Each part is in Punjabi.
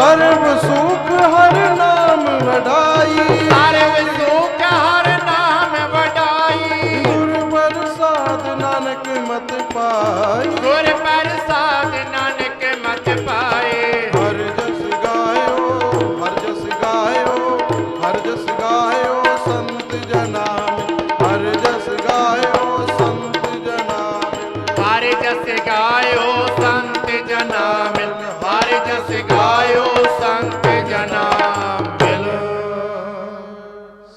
ਸਰਬ ਸੁਖ ਹਰ ਨਾਮ ਵਡਾਈ। ਸਰਬ ਸੁਖ ਹਰ ਨਾਮ ਵਡਾਈ। ਗੁਰ ਪ੍ਰਸਾਦ ਨਾਨਕ ਮਤ ਪਾਈ। ਗੁਰ ਪ੍ਰਸਾਦ ਨਾਨਕ ਮਤ ਪਾਏ। ਹਰ ਜਸ ਗਾਇਓ ਹਰ ਜਸ ਗਾਇਓ ਹਰ ਜਸ ਗਾਇਓ ਸੰਤ ਜਨਾ ਹਰ ਜਸ ਗਾਇਓ ਸੰਤ ਜਨਾ ਹਰ ਜਸ ਗਾਇਓ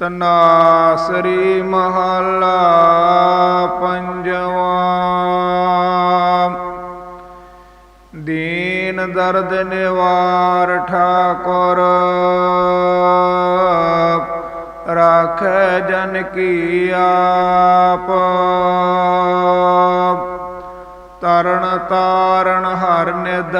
ਤਨਾਸਰੀ ਮਹੱਲਾ ਪੰਜਵਾਂ। ਦੀਨ ਦਰਦ ਨਿਵਾਰ ਠਾਕੁਰ, ਰਾਖੈ ਜਨ ਕੀ ਆਪ। ਤਰਣ ਤਾਰਨ ਹਰ ਨਿਦ।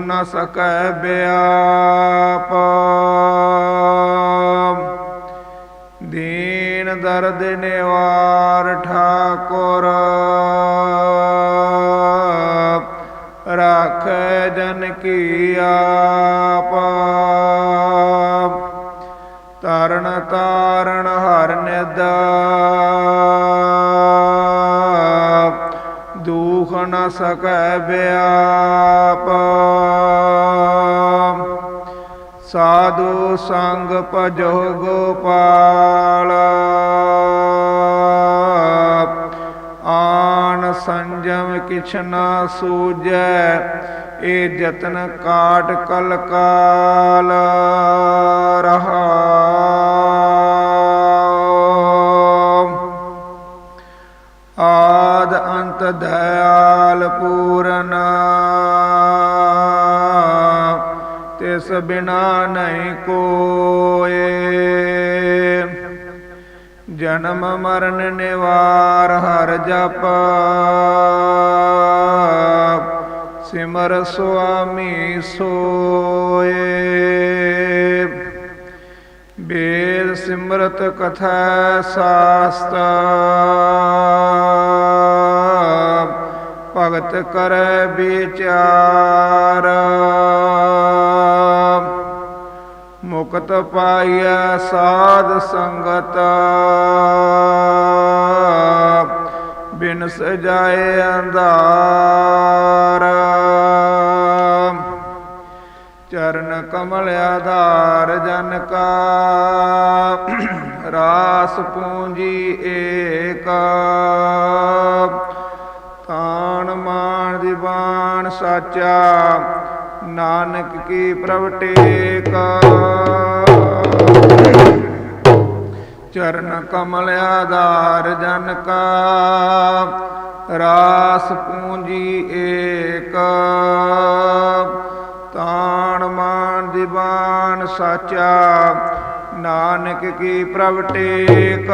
ਨ ਸਕੈ ਬਿਆਪ। ਦੀਨ ਦਰਦ ਨਿਵਾਰ ਠਾਕੁਰ। ਰਾਖੈ ਜਨ ਕੀ ਆਪ। ਤਰਨ ਤਾਰਨ ਹਰ ਨਿਦ ਨ ਸਕੈ ਬਿਆਪ ਸਾਧੂ ਸੰਗ ਭਜੋ ਗੋਪਾਲ। ਆਨ ਸੰਜਮ ਕਿਛ ਨਾ ਸੂਜੈ ਇਹ ਜਤਨ ਕਾਟ ਕਲ ਕਾਲ ਆਦ ਦਇਆਲ ਪੂਰਨ। ਤਿਸ ਬਿਨਾ ਨਹੀਂ ਕੋਏ। ਜਨਮ ਮਰਨ ਨਿਵਾਰ ਹਰ ਜਪ। ਸਿਮਰ ਸੁਆਮੀ ਸੋਏ। ਬੇਦ ਸਿਮਰਤ ਕਥਾ ਸਾਸਤ। ਭਗਤ ਕਰੈ ਵਿਚਾਰ। ਮੁਕਤ ਪਾਈਐ ਸਾਧ ਸੰਗਤ। ਬਿਨ ਸਜਾਏ ਅੰਧਾਰ। ਚਰਨ ਕਮਲ ਆਧਾਰ ਜਨ ਕਾ। ਰਾਸ ਪੂੰਜੀ ਏਕ। ਸਾਚਾ, ਨਾਨਕ ਕੀ ਪ੍ਰਭ ਟੇਕ। ਚਰਨ ਕਮਲ ਆਧਾਰ ਜਨ ਕਾ, ਰਾਸ ਪੂੰਜੀ ਏਕ। ਤਾਣ ਮਾਨ ਦੀਵਾਨ ਸਾਚਾ, ਨਾਨਕ ਕੀ ਪ੍ਰਭ ਟੇਕ।